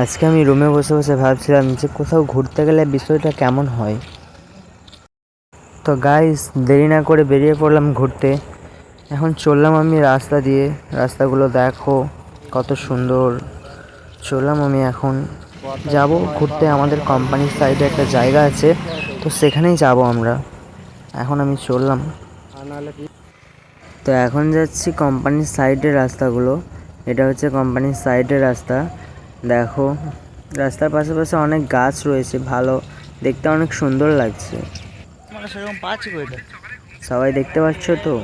আজকে আমি রুমে বসে বসে ভাবছিলাম যে কোথাও ঘুরতে গেলে বিষয়টা কেমন হয়। তো গাইস দেরি না করে বেরিয়ে পড়লাম ঘুরতে। এখন চললাম আমি রাস্তা দিয়ে। রাস্তাগুলো দেখো কত সুন্দর। চললাম আমি এখন। যাব ঘুরতে। আমাদের কোম্পানির সাইডে একটা জায়গা আছে, তো সেখানেই যাব আমরা। এখন আমি চললাম। তো এখন যাচ্ছি কোম্পানির সাইডের রাস্তাগুলো। এটা হচ্ছে কোম্পানির সাইডের রাস্তা। দেখো রাস্তার পাশে অনেক গাছ রয়েছে ভালো দেখতে অনেক সুন্দর লাগছে। সবাই দেখতে পাচ্ছ তো?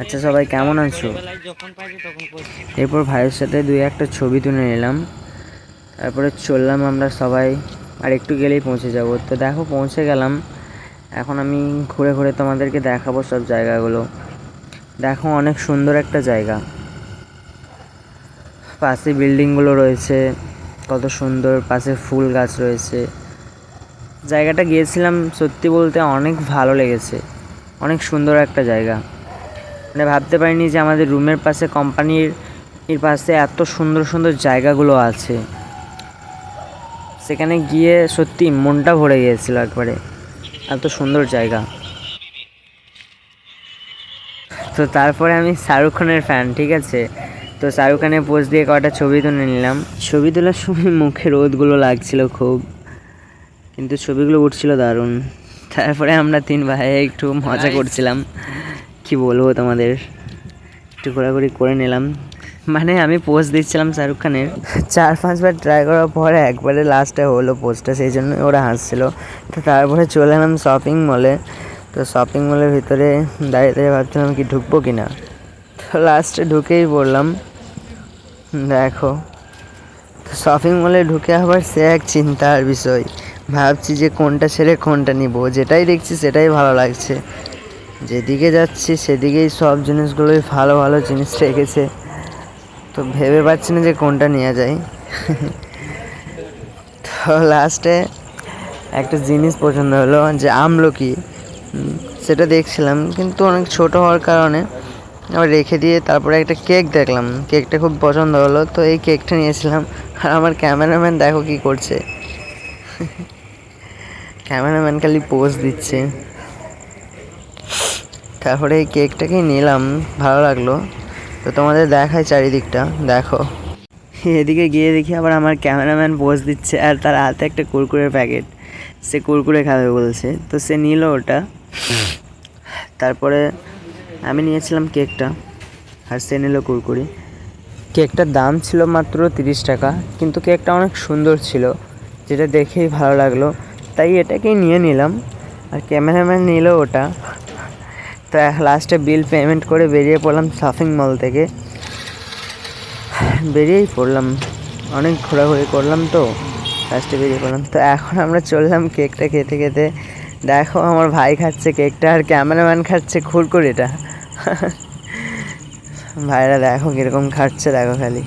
আচ্ছা সবাই কেমন আছো? যখন তখন এরপর ভাইয়ের সাথে দুই একটা ছবি তুলে নিলাম। তারপরে চললাম আমরা সবাই আর একটু গেলেই পৌঁছে যাব। তো দেখো পৌঁছে গেলাম। এখন আমি ঘুরে ঘুরে তোমাদেরকে দেখাবো সব জায়গাগুলো। দেখো অনেক সুন্দর একটা জায়গা। পাশে বিল্ডিংগুলো রয়েছে, কত সুন্দর পাশে ফুল গাছ রয়েছে। জায়গাটা গিয়েছিলাম সত্যি বলতে অনেক ভালো লেগেছে, অনেক সুন্দর একটা জায়গা। মানে ভাবতে পারিনি যে আমাদের রুমের পাশে কোম্পানির, এর পাশে এত সুন্দর সুন্দর জায়গাগুলো আছে। সেখানে গিয়ে সত্যি মনটা ভরে গিয়েছিল একবারে, এত সুন্দর জায়গা। তো তারপরে আমি শাহরুখ খানের ফ্যান ঠিক আছে? তো শাহরুখ খানের পোস্ট দিয়ে কটা ছবি তুলে নিলাম। ছবি তোলার সময় মুখে রোদগুলো লাগছিল খুব কিন্তু ছবিগুলো উঠছিল দারুণ। তারপরে আমরা তিন ভাই একটু মজা করছিলাম। কি বলব তোমাদের? একটু ঘোরাঘুরি করে নিলাম। মানে আমি পোস্ট দিচ্ছিলাম শাহরুখ খানের। চার পাঁচবার ট্রাই করার পরে একবারে লাস্টে হলো পোস্টটা সেই জন্য ওরা হাসছিল। তো তারপরে চলে এলাম শপিং মলে তো শপিং মলের ভিতরে দাঁড়িয়ে দাঁড়িয়ে ভাবছিলাম কি ঢুকবো কি না তো লাস্টে ঢুকেই পড়লাম। দেখো শপিং মলে ঢুকে আবার সে এক চিন্তার বিষয়। ভাবছি যে কোনটা ছেড়ে কোনটা নিব। যেটাই দেখছি সেটাই ভালো লাগছে। যেদিকে যাচ্ছি সেদিকেই সব জিনিসগুলোই ভালো ভালো জিনিস রেখেছে। তো ভেবে পাচ্ছি না যে কোনটা নেওয়া যায়। তো লাস্টে একটা জিনিস পছন্দ হলো যে আমলকি। সেটা দেখছিলাম, কিন্তু অনেক ছোট হওয়ার কারণে আবার রেখে দিয়ে তারপরে একটা কেক দেখলাম। কেকটা খুব পছন্দ হলো, তো এই কেকটা নিয়েছিলাম। আর আমার ক্যামেরাম্যান দেখো কি করছে। ক্যামেরাম্যান খালি পোজ দিচ্ছে। তারপরে এই কেকটাকেই নিলাম, ভালো লাগল। তো তোমাদের দেখায় চারিদিকটা, দেখো। এদিকে গিয়ে দেখি আবার আমার ক্যামেরাম্যান পোজ দিচ্ছে, আর তার হাতে একটা কুরকুরের প্যাকেট। সে কুরকুরে খাবে বলছে, তো সে নিল ওটা। তারপরে আমি নিয়েছিলাম কেকটা আর সে নিল কুরকুরি। কেকটার দাম ছিল মাত্র তিরিশ টাকা, কিন্তু কেকটা অনেক সুন্দর ছিল, যেটা দেখেই ভালো লাগল। তাই এটাকেই নিয়ে নিলাম। আর ক্যামেরাম্যান নিল ওটা। তো লাস্টে বিল পেমেন্ট করে বেরিয়ে পড়লাম শপিং মল থেকে। বেরিয়েই পড়লাম। অনেক ঘোরাঘুরি করলাম তো। লাস্টে বেরিয়ে পড়লাম। তো এখন আমরা চললাম কেকটা খেতে খেতে। দেখো আমার ভাই খাচ্ছে কেকটা আর ক্যামেরাম্যান খাচ্ছে খুরকুরিটা। ভাইরা দেখো কীরকম খাচ্ছে, দেখো খালি।